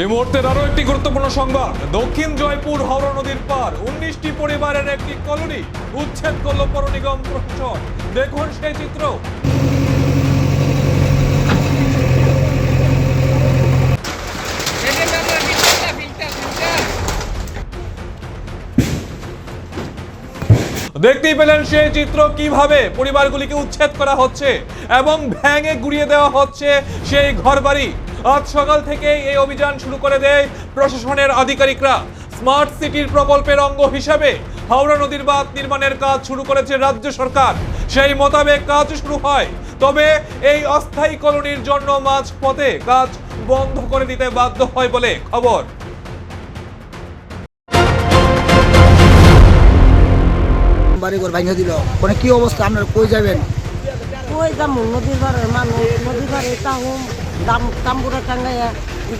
এই মুহূর্তের আরও একটি গুরুত্বপূর্ণ সংবাদ। দক্ষিণ জয়পুর হাওড়া নদীর পার উনিশটি পরিবারের একটি কলোনি উচ্ছেদ করল পৌর নিগম প্রশাসন। দেখুন সেই চিত্র। দেখতেই পেলেন সেই চিত্র। কীভাবে পরিবারগুলিকে উচ্ছেদ করা হচ্ছে এবং ভ্যাঙে গুড়িয়ে দেওয়া হচ্ছে সেই ঘরবাড়ি? আজ সকাল থেকে এই অভিযান শুরু করে দেয় প্রশাসনের আধিকারিকরা। স্মার্ট সিটির প্রকল্পের অঙ্গ হিসাবে হাওড়া নদীর বাঁধ নির্মাণের কাজ শুরু করেছে রাজ্য সরকার। সেই মোতাবেক কাজ শুরু হয়। তবে এই অস্থায়ী কলোনির জন্য মাঝ পথে কাজ বন্ধ করে দিতে বাধ্য হয় বলে খবর। বাড়ি ঘর ভাঙিয়ে দিল। মানে কি অবস্থা? আপনারা কই যাবেন? ওই দাম নদীর মানুষ নদীর পাড়ে তাহুম। দাম তাম্বুরা টাঙ্গাইয়া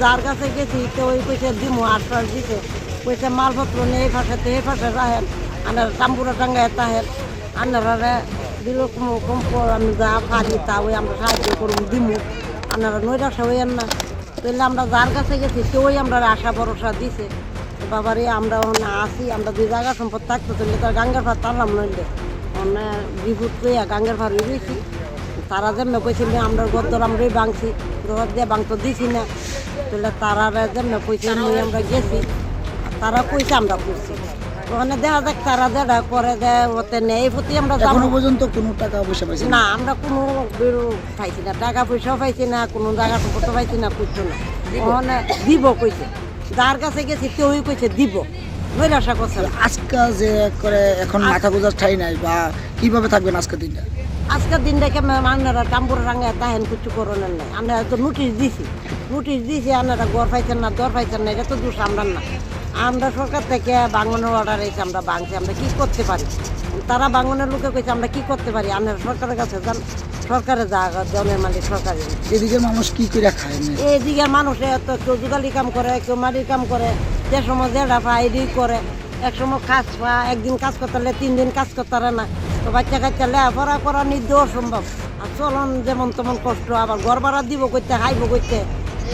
যার কাছে গেছি, তো ওই পয়সা দিমু আশ্বাস দিছে, পয়সা মালপত্র নিয়ে এই পাশে এই পাশে রাহেন, আনার তাম্বুরা টাঙ্গাইয়া তাহেন আনারা দিল কম কম আমি যা পারি তা ওই আমরা সাহায্য করুন দিমু, আনারা নৈরাশা হইয়েন না। তাহলে আমরা যার কাছে গেছি কেউই আমরা আশা ভরসা দিছে বাবারে, আমরা ওখানে আসি আমরা দুই জায়গা সম্পদ থাকতো তাহলে তার গাঙ্গার ভাত টানলাম নইলে। ওখানে বিভূত লইয়া গাঙ্গার ভাত রয়েছি তারা যেমন কইছিল আমরা গদ্দর আমরাই ভাঙছি ঘর দিয়ে ভাঙ তো দিছি না। তাহলে তারা যেমন কইছে নিয়ে আমরা গেছি তারা কইছে আমরা করছি। ওখানে দেখা যাক তারা যেটা করে দেয় ওতে নেই প্রতি আমরা যাব। এখনও পর্যন্ত কোনো টাকা পয়সা পাইছি না আমরা কোনো বেরো পাইছি না টাকা পয়সাও পাইছি না কোনো জায়গা সম্পত্তি পাইছি না কিছু না। ওখানে দিব কইছে। যার কাছে গেছি কেউই কইছে দিব। নৈরাশা করছে। আজকে যে করে এখন মাথা গোজার ঠাই নাই বা কীভাবে থাকবেন আজকে দিনটা? আজকের দিনটাকে আপনারা টাম্বুর রাঙে তাহেন কিছু করণের নাই আমরা তো নোটিশ দিছি। নোটিশ দিছি আপনারা গড় পাইছেন না দর পাইছেন না এটা তো দোষ আমরা না। আমরা সরকার থেকে বাঙনের অর্ডার এসে আমরা বাংছি আমরা কি করতে পারি? তারা বাঙনের লোকে কইছে আমরা কি করতে পারি? আপনারা সরকারের কাছে যান সরকারে যা জনের মালিক সরকারের। এদিকে মানুষ কি করে খায় না? এইদিকে মানুষে তো কেউ যুগালি কাম করে কেউ মাটির কাম করে যে সময় যেটা পায় এদিক করে। এক সময় কাজ পা একদিন কাজ করতে হলে তিন দিন কাজ করতে পারে না। তো বাচ্চা কাচ্চা লেখাপড়া করা নির্দেহ সম্ভব। আর চলন যেমন তেমন কষ্ট, আবার ঘর ভাড়া দিব করতে খাইব করতে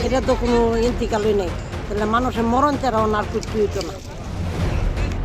এটা তো কোনো ইন্তিকালই নেই। তাহলে মানুষের মরণ ছাড়া আর কিছু হইতো না।